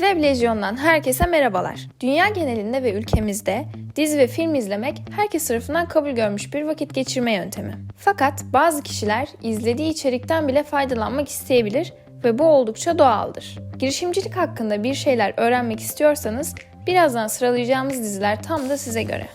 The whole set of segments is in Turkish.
Web Lejyon'dan herkese merhabalar. Dünya genelinde ve ülkemizde dizi ve film izlemek herkes tarafından kabul görmüş bir vakit geçirme yöntemi. Fakat bazı kişiler izlediği içerikten bile faydalanmak isteyebilir ve bu oldukça doğaldır. Girişimcilik hakkında bir şeyler öğrenmek istiyorsanız birazdan sıralayacağımız diziler tam da size göre.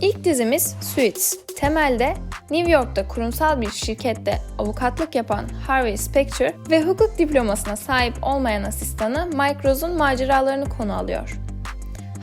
İlk dizimiz Suits. Temelde New York'ta kurumsal bir şirkette avukatlık yapan Harvey Specter ve hukuk diplomasına sahip olmayan asistanı Mike Rose'un maceralarını konu alıyor.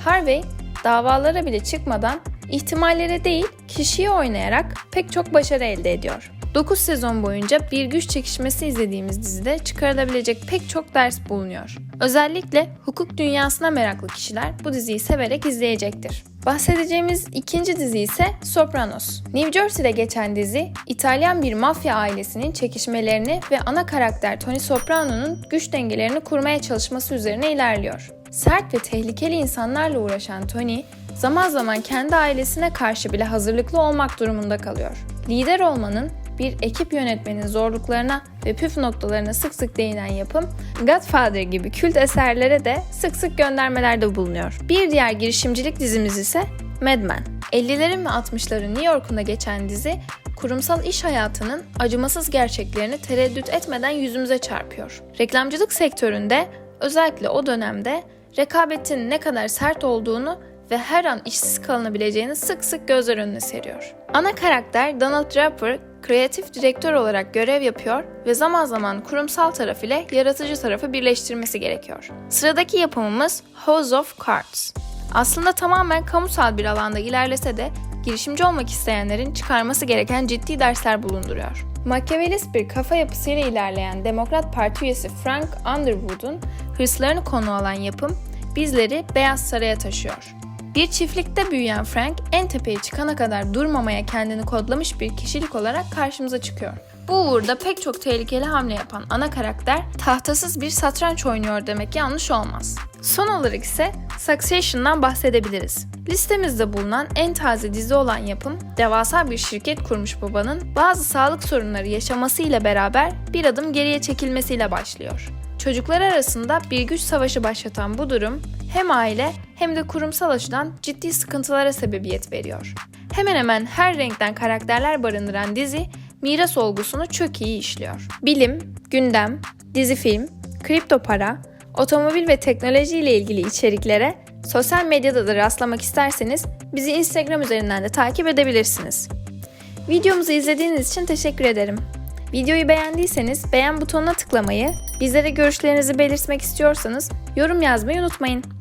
Harvey, davalara bile çıkmadan ihtimallere değil kişiyi oynayarak pek çok başarı elde ediyor. 9 sezon boyunca bir güç çekişmesi izlediğimiz dizide çıkarılabilecek pek çok ders bulunuyor. Özellikle hukuk dünyasına meraklı kişiler bu diziyi severek izleyecektir. Bahsedeceğimiz ikinci dizi ise Sopranos. New Jersey'de geçen dizi, İtalyan bir mafya ailesinin çekişmelerini ve ana karakter Tony Soprano'nun güç dengelerini kurmaya çalışması üzerine ilerliyor. Sert ve tehlikeli insanlarla uğraşan Tony, zaman zaman kendi ailesine karşı bile hazırlıklı olmak durumunda kalıyor. Lider olmanın bir ekip yönetmenin zorluklarına ve püf noktalarına sık sık değinen yapım, Godfather gibi kült eserlere de sık sık göndermelerde bulunuyor. Bir diğer girişimcilik dizimiz ise Mad Men. 50'lerin ve 60'ların New York'unda geçen dizi, kurumsal iş hayatının acımasız gerçeklerini tereddüt etmeden yüzümüze çarpıyor. Reklamcılık sektöründe özellikle o dönemde rekabetin ne kadar sert olduğunu ve her an işsiz kalınabileceğini sık sık gözler önüne seriyor. Ana karakter Donald Draper kreatif direktör olarak görev yapıyor ve zaman zaman kurumsal taraf ile yaratıcı tarafı birleştirmesi gerekiyor. Sıradaki yapımımız House of Cards. Aslında tamamen kamusal bir alanda ilerlese de girişimci olmak isteyenlerin çıkarması gereken ciddi dersler bulunduruyor. Machiavellist bir kafa yapısıyla ilerleyen Demokrat Parti üyesi Frank Underwood'un hırslarını konu alan yapım bizleri Beyaz Saray'a taşıyor. Bir çiftlikte büyüyen Frank en tepeye çıkana kadar durmamaya kendini kodlamış bir kişilik olarak karşımıza çıkıyor. Bu uğurda pek çok tehlikeli hamle yapan ana karakter tahtasız bir satranç oynuyor demek yanlış olmaz. Son olarak ise Succession'dan bahsedebiliriz. Listemizde bulunan en taze dizi olan yapım, devasa bir şirket kurmuş babanın bazı sağlık sorunları yaşamasıyla beraber bir adım geriye çekilmesiyle başlıyor. Çocuklar arasında bir güç savaşı başlatan bu durum hem aile hem de kurumsal açıdan ciddi sıkıntılara sebebiyet veriyor. Hemen hemen her renkten karakterler barındıran dizi miras olgusunu çok iyi işliyor. Bilim, gündem, dizi film, kripto para, otomobil ve teknoloji ile ilgili içeriklere sosyal medyada da rastlamak isterseniz bizi Instagram üzerinden de takip edebilirsiniz. Videomuzu izlediğiniz için teşekkür ederim. Videoyu beğendiyseniz beğen butonuna tıklamayı, bizlere görüşlerinizi belirtmek istiyorsanız yorum yazmayı unutmayın.